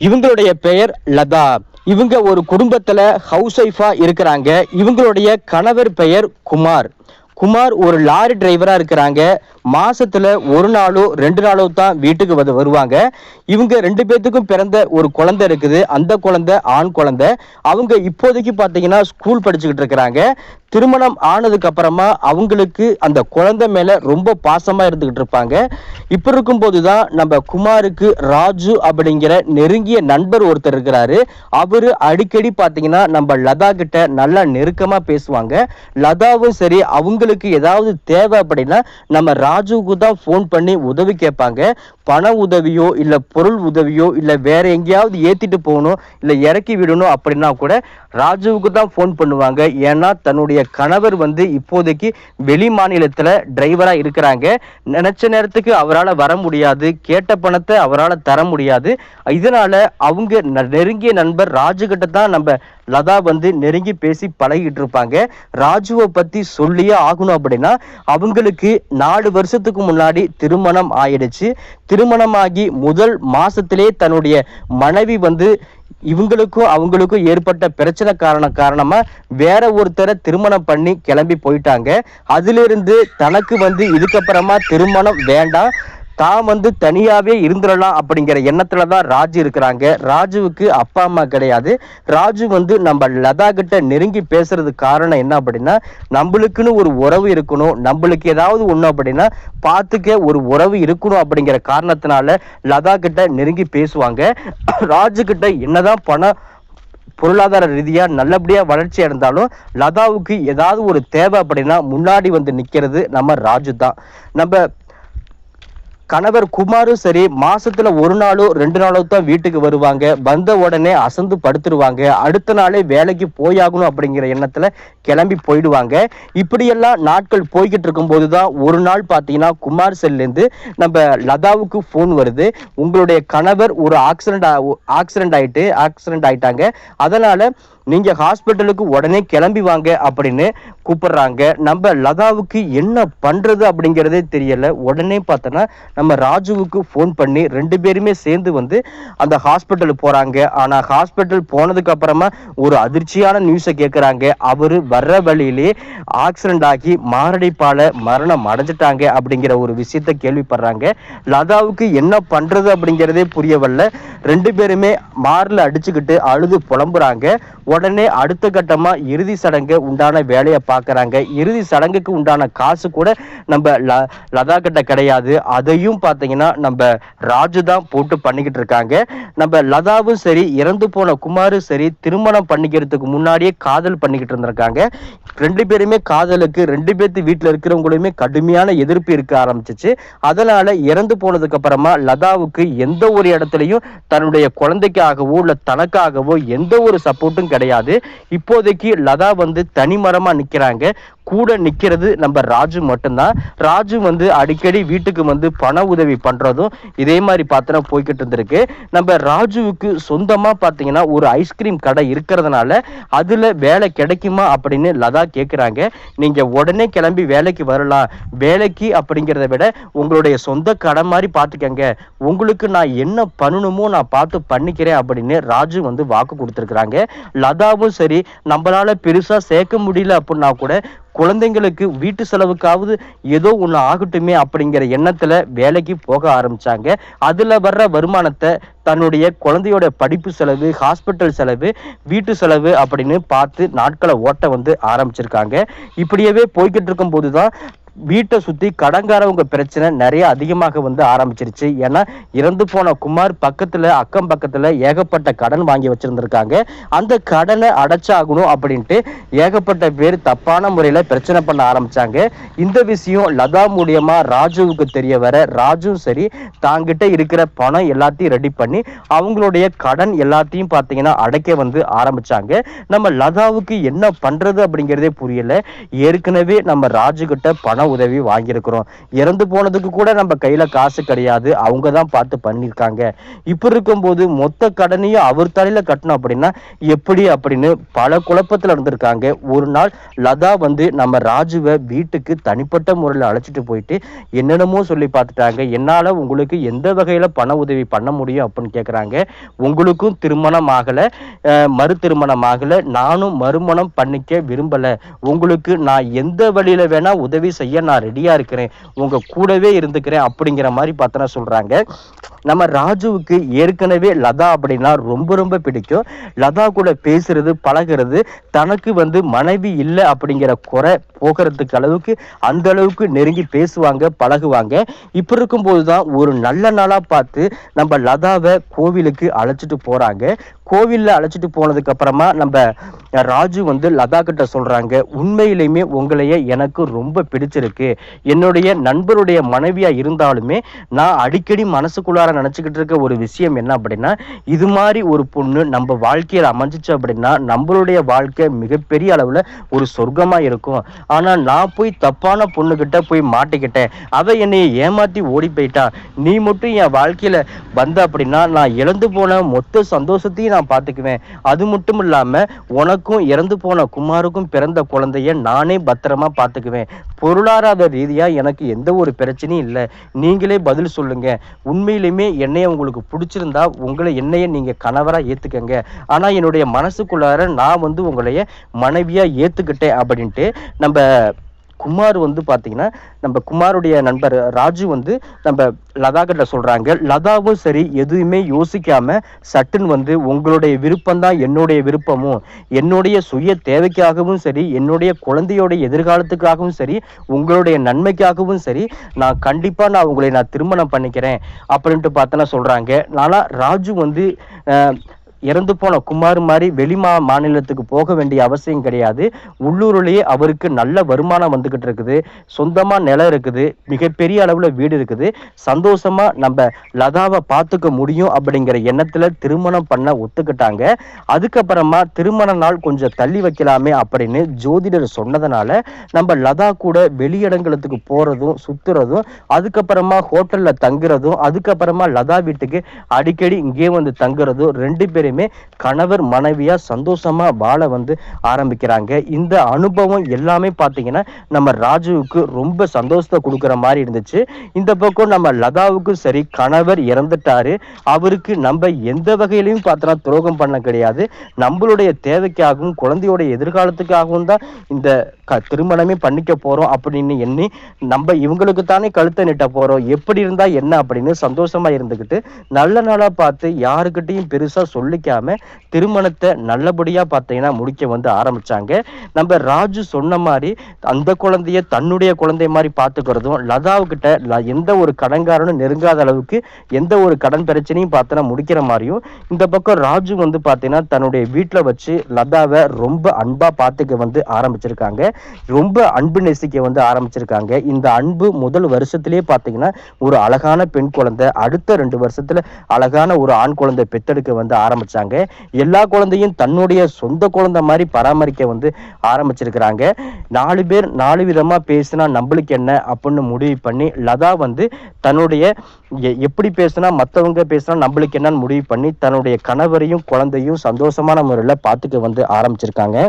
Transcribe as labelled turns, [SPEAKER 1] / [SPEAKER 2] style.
[SPEAKER 1] இவங்களுடைய பெயர் லதா. இவங்க ஒரு குடும்பத்துல ஹவுஸ் ஒய்ஃபா இருக்கிறாங்க. இவங்களுடைய கணவர் பெயர் குமார். குமார் ஒரு லாரி டிரைவரா இருக்கிறாங்க. மாசத்துல ஒரு நாளோ ரெண்டு நாளோ தான் வீட்டுக்கு வந்து வருவாங்க. இவங்க ரெண்டு பேர்த்துக்கும் பிறந்த ஒரு குழந்தை இருக்குது. அந்த குழந்தை ஆண் குழந்தை. அவங்க இப்போதைக்கு பார்த்தீங்கன்னா ஸ்கூல் படிச்சுக்கிட்டு இருக்கிறாங்க. திருமணம் ஆனதுக்கு அப்புறமா அவங்களுக்கு அந்த குழந்தை மேல ரொம்ப பாசமா இருந்துகிட்டு இருப்பாங்க. இப்ப இருக்கும்போது தான் நம்ம குமாருக்கு ராஜு அப்படிங்கிற நெருங்கிய நண்பர் ஒருத்தர் இருக்கிறாரு. அவரு அடிக்கடி பாத்தீங்கன்னா நம்ம லதா கிட்ட நல்லா நெருக்கமா பேசுவாங்க. லதாவும் சரி அவங்களுக்கு ஏதாவது தேவை அப்படின்னா நம்ம ராஜுவுக்கு தான் ஃபோன் பண்ணி உதவி கேட்பாங்க. பண உதவியோ இல்ல பொருள் உதவியோ இல்ல வேற எங்கேயாவது ஏத்திட்டு போகணும் இல்ல இறக்கி விடணும் அப்படின்னா கூட ராஜுவுக்கு தான் ஃபோன் பண்ணுவாங்க. ஏன்னா தன்னுடைய கணவர் வந்து இப்போதைக்கு வெளி மாநிலத்துல டிரைவரா இருக்கிறாங்க. நினைச்ச நேரத்துக்கு அவரால் வர முடியாது. கேட்ட பணத்தை அவரால் தர முடியாது. இதனால அவங்க ந- நெருங்கிய நண்பர் ராஜு கிட்ட தான் நம்ம லதா வந்து நெருங்கி பேசி பழகிட்டு இருப்பாங்க. ராஜுவை பத்தி சொல்லியே ஆகணும் அப்படின்னா அவங்களுக்கு நாலு வருஷத்துக்கு முன்னாடி திருமணம் ஆயிடுச்சு. திருமணமாகி முதல் மாசத்திலே தன்னுடைய மனைவி வந்து இவங்களுக்கும் அவங்களுக்கும் ஏற்பட்ட பிரச்சனை காரண காரணமா வேற ஒருத்தரை திருமணம் பண்ணி கிளம்பி போயிட்டாங்க. அதிலிருந்து தனக்கு வந்து இதுக்கப்புறமா திருமணம் வேண்டாம். தான் வந்து தனியாவே இருந்துடலாம் அப்படிங்கிற எண்ணத்துல தான் ராஜு இருக்கிறாங்க. ராஜுவுக்கு அப்பா அம்மா கிடையாது. ராஜு வந்து நம்ம லதா கிட்ட நெருங்கி பேசுறது காரணம் என்ன அப்படின்னா நம்மளுக்குன்னு ஒரு உறவு இருக்கணும். நம்மளுக்கு ஏதாவது ஒன்று அப்படின்னா பார்த்துக்க ஒரு உறவு இருக்கணும் அப்படிங்கிற காரணத்தினால லதா கிட்ட நெருங்கி பேசுவாங்க. ராஜு கிட்ட என்னதான் பணம் பொருளாதார ரீதியா நல்லபடியா வளர்ச்சி அடைந்தாலும் லதாவுக்கு ஏதாவது ஒரு தேவை அப்படின்னா முன்னாடி வந்து நிக்கிறது நம்ம ராஜு தான். நம்ம கணவர் குமாரும் சரி மாசத்துல ஒரு நாளோ ரெண்டு நாளோ தான் வீட்டுக்கு வருவாங்க. வந்த உடனே அசந்து படுத்துருவாங்க. அடுத்த நாளே வேலைக்கு போயாகணும் அப்படிங்கிற எண்ணத்துல கிளம்பி போயிடுவாங்க. இப்படியெல்லாம் நாட்கள் போய்கிட்டு இருக்கும்போது தான் ஒரு நாள் பார்த்தீங்கன்னா குமார் செல்லேருந்து நம்ம லதாவுக்கு ஃபோன் வருது. உங்களுடைய கணவர் ஒரு ஆக்சிடென்ட் ஆக்சிடென்ட் ஆயிட்டு ஆக்சிடென்ட் ஆயிட்டாங்க. அதனால நீங்க ஹாஸ்பிட்டலுக்கு உடனே கிளம்பி வாங்க அப்படின்னு கூப்பிடுறாங்க. நம்ம லதாவுக்கு என்ன பண்றது அப்படிங்கிறதே தெரியல. உடனே பார்த்தோன்னா நம்ம ராஜுவுக்கு ஃபோன் பண்ணி ரெண்டு பேருமே சேர்ந்து வந்து அந்த ஹாஸ்பிட்டல் போறாங்க. ஆனா ஹாஸ்பிட்டல் போனதுக்கு அப்புறமா ஒரு அதிர்ச்சியான நியூஸை கேட்குறாங்க அவரு வர்ற வழியிலே ஆக்சிடென்ட் ஆகி மாரடைப்பால மரணம் அடைஞ்சிட்டாங்க அப்படிங்கிற ஒரு விஷயத்த கேள்விப்படுறாங்க. லதாவுக்கு என்ன பண்றது அப்படிங்கிறதே புரியவல்ல. ரெண்டு பேருமே மாரில் அடிச்சுக்கிட்டு அழுது புலம்புறாங்க. உடனே அடுத்த கட்டமா இறுதி சடங்கு உண்டான வேலையை பார்க்குறாங்க. இறுதி சடங்குக்கு உண்டான காசு கூட நம்ம ல- லதா கிட்ட கிடையாது. அதையும் பார்த்தீங்கன்னா நம்ம ராஜு தான் போட்டு பண்ணிக்கிட்டு இருக்காங்க. நம்ம லதாவும் சரி இறந்து போன குமாரும் சரி திருமணம் பண்ணிக்கிறதுக்கு முன்னாடியே காதல் பண்ணிக்கிட்டு இருந்திருக்காங்க. ரெண்டு பேருமே காதலுக்கு ரெண்டு பேர்த்து வீட்டில் இருக்கிறவங்களுமே கடுமையான எதிர்ப்பு இருக்க ஆரம்பிச்சிச்சு. அதனால இறந்து போனதுக்கு அப்புறமா லதாவுக்கு எந்த ஒரு இடத்துலையும் தன்னுடைய குழந்தைக்காகவோ இல்ல தனக்காகவோ எந்த ஒரு சப்போர்ட்டும் கிடையாது. இப்போதைக்கு லதா வந்து தனிமரமாக நிக்கிறாங்க. கூட நிக்கிறது நம்ம ராஜு மட்டும்தான். ராஜு வந்து அடிக்கடி வீட்டுக்கு வந்து பண உதவி பண்றதும் இதே மாதிரி பார்த்தனா போய்கிட்டு இருந்திருக்கு. நம்ம ராஜுவுக்கு சொந்தமா பார்த்தீங்கன்னா ஒரு ஐஸ்கிரீம் கடை இருக்கிறதுனால அதுல வேலை கிடைக்குமா அப்படின்னு லதா கேட்குறாங்க நீங்க உடனே கிளம்பி வேலைக்கு வரலாம். வேலைக்கு அப்படிங்கிறத விட உங்களுடைய சொந்த கடை மாதிரி பார்த்துக்கங்க உங்களுக்கு நான் என்ன பண்ணணுமோ நான் பார்த்து பண்ணிக்கிறேன் அப்படின்னு ராஜு வந்து வாக்கு கொடுத்துருக்குறாங்க. லதாவும் சரி நம்மளால பெருசா சேர்க்க முடியல அப்படின்னா கூட குழந்தைங்களுக்கு வீட்டு செலவுக்காவது ஏதோ ஒன்று ஆகட்டுமே அப்படிங்கிற எண்ணத்தில் வேலைக்கு போக ஆரம்பித்தாங்க அதில் வர்ற வருமானத்தை தன்னுடைய குழந்தையோட படிப்பு செலவு ஹாஸ்பிட்டல் செலவு வீட்டு செலவு அப்படின்னு பார்த்து நாட்களை ஓட்ட வந்து ஆரம்பிச்சிருக்காங்க. இப்படியவே போய்கிட்டு இருக்கும்போது தான் வீட்டை சுத்தி கடங்காரவங்க பிரச்சனை நிறைய அதிகமாக வந்து ஆரம்பிச்சிருச்சு. ஏன்னா இறந்து போன குமார் பக்கத்துல அக்கம் பக்கத்துல ஏகப்பட்ட கடன் வாங்கி வச்சிருந்திருக்காங்க. அந்த கடனை அடைச்சாகணும் அப்படின்ட்டு ஏகப்பட்ட பேர் தப்பான முறையில பிரச்சனை பண்ண ஆரம்பிச்சாங்க. இந்த விஷயம் லதா மூலியமா ராஜுவுக்கு தெரிய வர ராஜுவும் சரி தாங்கிட்ட இருக்கிற பணம் எல்லாத்தையும் ரெடி பண்ணி அவங்களுடைய கடன் எல்லாத்தையும் பார்த்தீங்கன்னா அடைக்க வந்து ஆரம்பிச்சாங்க. நம்ம லதாவுக்கு என்ன பண்றது அப்படிங்கிறதே புரியல. ஏற்கனவே நம்ம ராஜு கிட்ட பண உதவி வாங்கியிருக்கிறோம். இறந்து போனதுக்கு கூட நம்ம கையில காசு கிடையாது. அவங்க தான் பார்த்து பண்ணியிருக்காங்க. இப்படி இருக்கும்போது மொத்த கடனையும் அவர் தலையில கட்டணும் அப்படின்னா எப்படி அப்படின்னு பல குழப்பத்துல இருந்திருக்காங்க. ஒரு நாள் லதா வந்து நம்ம ராஜுவை வீட்டுக்கு தனிப்பட்ட முறையில் அழைச்சிட்டு போயிட்டு என்னென்னமோ சொல்லி பார்த்துட்டாங்க. என்னால உங்களுக்கு எந்த வகையில் பண உதவி பண்ண முடியும் அப்படின்னு கேட்குறாங்க உங்களுக்கும் திருமணம் ஆகலை. மறு திருமணம் ஆகல. நானும் மறுமணம் பண்ணிக்க விரும்பல. உங்களுக்கு நான் எந்த வழியில வேணால் உதவி செய்ய நான் ரெடியா இருக்கிறேன். உங்க கூடவே இருந்துக்கிறேன் அப்படிங்கிற மாதிரி பார்த்தனா சொல்கிறாங்க நம்ம ராஜுவுக்கு ஏற்கனவே லதா அப்படின்னா ரொம்ப ரொம்ப பிடிக்கும். லதா கூட பேசுறது பழகுறது தனக்கு வந்து மனைவி இல்லை அப்படிங்கிற குறை போகிறதுக்கு அளவுக்கு அந்த அளவுக்கு நெருங்கி பேசுவாங்க பழகுவாங்க. இப்போ இருக்கும்போது தான் ஒரு நல்ல நாளாக பார்த்து நம்ம லதாவை கோவிலுக்கு அழைச்சிட்டு போகிறாங்க கோவிலில் அழைச்சிட்டு போனதுக்கு அப்புறமா நம்ம ராஜு வந்து லதா கிட்ட சொல்கிறாங்க உண்மையிலையுமே உங்களையே எனக்கு ரொம்ப பிடிச்சிருக்கு. என்னுடைய நண்பருடைய மனைவியாக இருந்தாலுமே நான் அடிக்கடி மனசுக்குள்ளார நினைச்சுக்கிட்டு இருக்க ஒரு விஷயம் என்ன அப்படின்னா இது மாதிரி ஒரு பொண்ணு நம்ம வாழ்க்கையில் அமைஞ்சிச்சு அப்படின்னா நம்மளுடைய வாழ்க்கை மிகப்பெரிய அளவுல ஒரு சொர்க்கமா இருக்கும். ஆனா நான் போய் தப்பான பொண்ணுகிட்ட போய் மாட்டிக்கிட்டேன். அவள் என்னையை ஏமாத்தி ஓடி போயிட்டா. நீ மட்டும் என் வாழ்க்கையில வந்த அப்படின்னா நான் இழந்து போன மொத்த சந்தோஷத்தையும் நான் பார்த்துக்குவேன். அது மட்டும் இல்லாம உனக்கும் இறந்து போன குமாருக்கும் பிறந்த குழந்தைய நானே பத்திரமா பார்த்துக்குவேன். பொருளாதார ரீதியாக எனக்கு எந்த ஒரு பிரச்சனையும் இல்லை. நீங்களே பதில் சொல்லுங்க. உண்மையிலுமே என்னைய உங்களுக்கு பிடிச்சிருந்தா உங்களை என்னைய நீங்க கணவரா ஏத்துக்கங்க. ஆனா என்னுடைய மனசுக்குள்ளார நான் வந்து உங்களைய மனைவியா ஏத்துக்கிட்டேன் அப்படின்ட்டு நம்ம குமார் வந்து பார்த்தீங்கன்னா நம்ம குமாருடைய நண்பர் ராஜு வந்து நம்ம லதா கிட்ட சொல்கிறாங்க லதாவும் சரி எதுவுமே யோசிக்காம சட்டுன்னு வந்து உங்களுடைய விருப்பம் தான் என்னுடைய விருப்பமும். என்னுடைய சுய தேவைக்காகவும் சரி என்னுடைய குழந்தையோட எதிர்காலத்துக்காகவும் சரி உங்களுடைய நன்மைக்காகவும் சரி நான் கண்டிப்பாக நான் உங்களை நான் திருமணம் பண்ணிக்கிறேன். அப்படின்ட்டு பார்த்தோன்னா சொல்கிறாங்க நானா ராஜு வந்து இறந்து போன குமார் மாதிரி வெளிமா மாநிலத்துக்கு போக வேண்டிய அவசியம் கிடையாது. உள்ளூர்லேயே அவருக்கு நல்ல வருமானம் வந்துகிட்டு இருக்குது. சொந்தமா நிலம் இருக்குது. மிகப்பெரிய அளவுல வீடு இருக்குது. சந்தோஷமா நம்ம லதாவை பார்த்துக்க முடியும் அப்படிங்கிற எண்ணத்துல திருமணம் பண்ண ஒத்துக்கிட்டாங்க. அதுக்கப்புறமா திருமண நாள் கொஞ்சம் தள்ளி வைக்கலாமே அப்படின்னு ஜோதிடர் சொன்னதுனால நம்ம லதா கூட வெளியிடங்களுக்கு போறதும் சுத்துறதும் அதுக்கப்புறமா ஹோட்டல்ல தங்குறதும் அதுக்கப்புறமா லதா வீட்டுக்கு அடிக்கடி இங்கே வந்து தங்குறதும் ரெண்டு பேரும் கணவர் மனைவியா சந்தோஷமா வாழ வந்து ஆரம்பிக்கிறாங்க. இந்த அனுபவம் எல்லாமே பார்த்தீங்கன்னா நம்ம ராஜுவுக்கு ரொம்ப சந்தோஷத்தை கொடுக்குற மாதிரி இருந்துச்சு. இந்த பக்கம் நம்ம லதாவுக்கும் சரி கணவர் இறந்துட்டாரு. அவருக்கு நம்ம எந்த வகையிலையும் பார்த்தோன்னா துரோகம் பண்ண கிடையாது. நம்மளுடைய தேவைக்காகவும் குழந்தையோட எதிர்காலத்துக்காகவும் தான் இந்த க திருமணமே பண்ணிக்க போறோம் அப்படின்னு எண்ணி நம்ம இவங்களுக்கு தானே கழுத்தை நிட்ட போறோம். எப்படி இருந்தா என்ன அப்படின்னு சந்தோஷமா இருந்துக்கிட்டு நல்ல நாளா பார்த்து யாருக்கிட்டையும் பெருசா நினைக்காம திருமணத்தை நல்லபடியா பார்த்தீங்கன்னா முடிக்க வந்து ஆரம்பிச்சாங்க. நம்ம ராஜு சொன்ன மாதிரி அந்த குழந்தைய தன்னுடைய குழந்தை மாதிரி பார்த்துக்கிறதும் லதாவுக்கிட்ட ல- எந்த ஒரு கடன்காரனும் நெருங்காத அளவுக்கு எந்த ஒரு கடன் பிரச்சனையும் பார்த்தோன்னா முடிக்கிற மாதிரியும் இந்த பக்கம் ராஜு வந்து பார்த்தீங்கன்னா தன்னுடைய வீட்டில் வச்சு லதாவை ரொம்ப அன்பா பார்த்துக்க வந்து ஆரம்பிச்சிருக்காங்க. ரொம்ப அன்பு நேசிக்க வந்து ஆரம்பிச்சிருக்காங்க. இந்த அன்பு முதல் வருஷத்திலேயே பார்த்தீங்கன்னா ஒரு அழகான பெண் குழந்தை அடுத்த ரெண்டு வருஷத்துல அழகான ஒரு ஆண் குழந்தை பெத்தெடுக்க வந்து ஆரம்பிச்சாங்க. எல்லா குழந்தையும் தன்னுடைய சொந்த குழந்தை மாதிரி பராமரிக்க வந்து ஆரம்பிச்சிருக்கிறாங்க. நாலு பேர் நாலு விதமா பேசினா நம்மளுக்கு என்ன அப்படின்னு முடிவு பண்ணி லதா வந்து தன்னுடைய எ- எப்படி பேசினா மற்றவங்க பேசினா நம்மளுக்கு என்னன்னு முடிவு பண்ணி தன்னுடைய கணவரையும் குழந்தையும் சந்தோஷமான முறையில் பார்த்துக்க வந்து ஆரம்பிச்சிருக்காங்க.